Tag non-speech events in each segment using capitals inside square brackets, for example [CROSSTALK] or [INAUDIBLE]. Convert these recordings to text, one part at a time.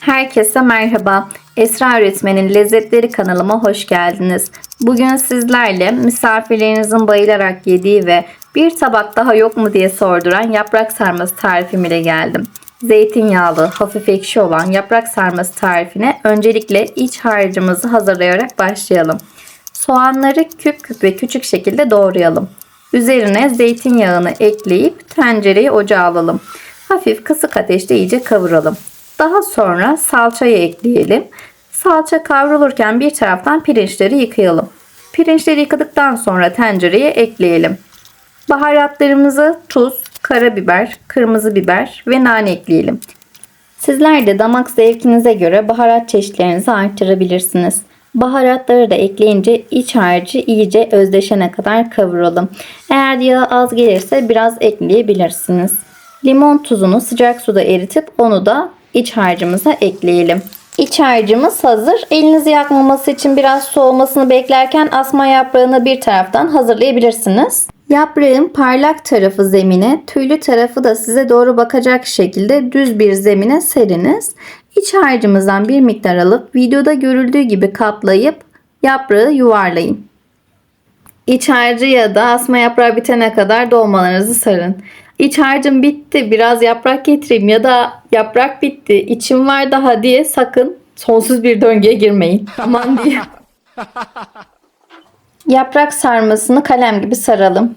Herkese merhaba. Esra Öğretmen'in Lezzetleri kanalıma hoş geldiniz. Bugün sizlerle misafirlerinizin bayılarak yediği ve bir tabak daha yok mu diye sorduran yaprak sarması tarifim ile geldim. Zeytinyağlı, hafif ekşi olan yaprak sarması tarifine öncelikle iç harcımızı hazırlayarak başlayalım. Soğanları küp küp ve küçük şekilde doğrayalım. Üzerine zeytinyağını ekleyip tencereyi ocağa alalım. Hafif kısık ateşte iyice kavuralım. Daha sonra salçayı ekleyelim. Salça kavrulurken bir taraftan pirinçleri yıkayalım. Pirinçleri yıkadıktan sonra tencereye ekleyelim. Baharatlarımızı tuz, karabiber, kırmızı biber ve nane ekleyelim. Sizler de damak zevkinize göre baharat çeşitlerinizi arttırabilirsiniz. Baharatları da ekleyince iç harcı iyice özdeşene kadar kavuralım. Eğer yağı az gelirse biraz ekleyebilirsiniz. Limon tuzunu sıcak suda eritip onu da iç harcımıza ekleyelim. İç harcımız hazır. Elinizi yakmaması için biraz soğumasını beklerken asma yaprağını bir taraftan hazırlayabilirsiniz. Yaprağın parlak tarafı zemine, tüylü tarafı da size doğru bakacak şekilde düz bir zemine seriniz. İç harcımızdan bir miktar alıp videoda görüldüğü gibi kaplayıp yaprağı yuvarlayın. İç harcı ya da asma yaprağı bitene kadar dolmalarınızı sarın. İç harcım bitti biraz yaprak getireyim ya da yaprak bitti içim var daha diye sakın sonsuz bir döngüye girmeyin. [LAUGHS] Aman diye. [LAUGHS] Yaprak sarmasını kalem gibi saralım.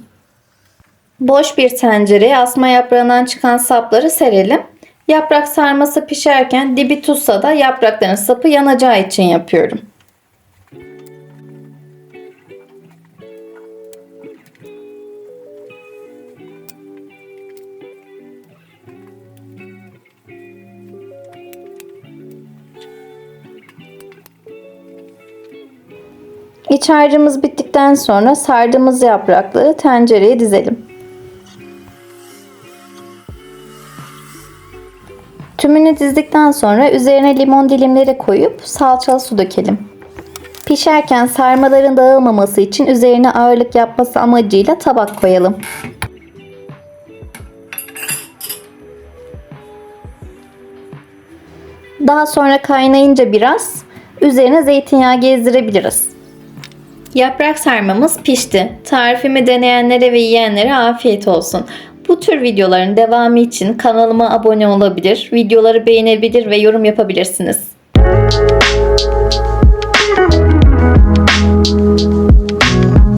Boş bir tencereye asma yaprağından çıkan sapları serelim. Yaprak sarması pişerken dibi tutsa da yaprakların sapı yanacağı için yapıyorum. İç harcımız bittikten sonra sardığımız yaprakları tencereye dizelim. Tümünü dizdikten sonra üzerine limon dilimleri koyup salçalı su dökelim. Pişerken sarmaların dağılmaması için üzerine ağırlık yapması amacıyla tabak koyalım. Daha sonra kaynayınca biraz üzerine zeytinyağı gezdirebiliriz. Yaprak sarmamız pişti. Tarifimi deneyenlere ve yiyenlere afiyet olsun. Bu tür videoların devamı için kanalıma abone olabilir, videoları beğenebilir ve yorum yapabilirsiniz.